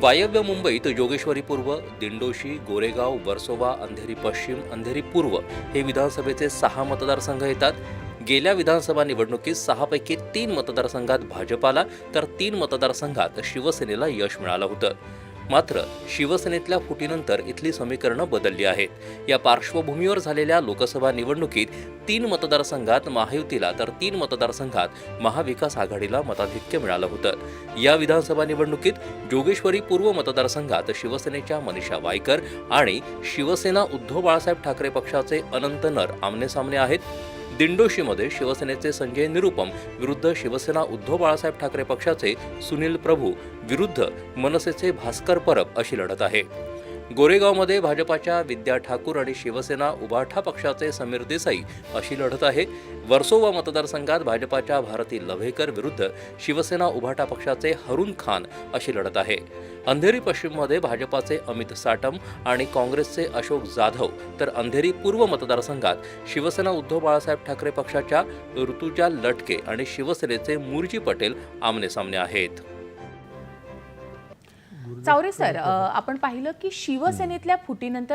वायव्य मुंबईत जोगेश्वरी पूर्व दिंडोशी गोरेगाव वर्सोवा अंधेरी पश्चिम अंधेरी पूर्व हे विधानसभेचे सहा मतदारसंघ येतात. गेल्या विधानसभा निवडणुकीत सहापैकी तीन मतदारसंघात भाजपाला तर तीन मतदारसंघात शिवसेनेला यश मिळालं होतं. मात्र शिवसेनेतल्या फुटीनंतर इथली समीकरणं बदलली आहेत. या पार्श्वभूमीवर झालेल्या लोकसभा निवडणुकीत तीन मतदारसंघात महायुतीला तर तीन मतदारसंघात महाविकास आघाडीला मताधिक्य मिळालं होतं. या विधानसभा निवडणुकीत जोगेश्वरी पूर्व मतदारसंघात शिवसेनेच्या मनीषा वायकर आणि शिवसेना उद्धव बाळासाहेब ठाकरे पक्षाचे अनंत नर आमनेसामने आहेत. दिंडोशीमध्ये शिवसेनेचे संजय निरुपम विरुद्ध शिवसेना उद्धव बाळासाहेब ठाकरे पक्षाचे सुनील प्रभू विरुद्ध मनसेचे भास्कर परब अशी लढत आहे. गोरेगावमध्ये भाजपाच्या विद्या ठाकूर आणि शिवसेना उभाठा पक्षाचे समीर देसाई अशी लढत आहे. वर्सोवा मतदारसंघात भाजपाच्या भारती लव्हेकर विरुद्ध शिवसेना उभाठा पक्षाचे हरुण खान अशी लढत आहे. अंधेरी पश्चिममध्ये भाजपाचे अमित साटम आणि काँग्रेसचे अशोक जाधव तर अंधेरी पूर्व मतदारसंघात शिवसेना उद्धव बाळासाहेब ठाकरे पक्षाच्या ऋतुजा लटके आणि शिवसेनेचे मुरजी पटेल आमनेसामने आहेत. चावरे सर आपण पाहिलं की शिवसेनेतल्या फुटीनंतर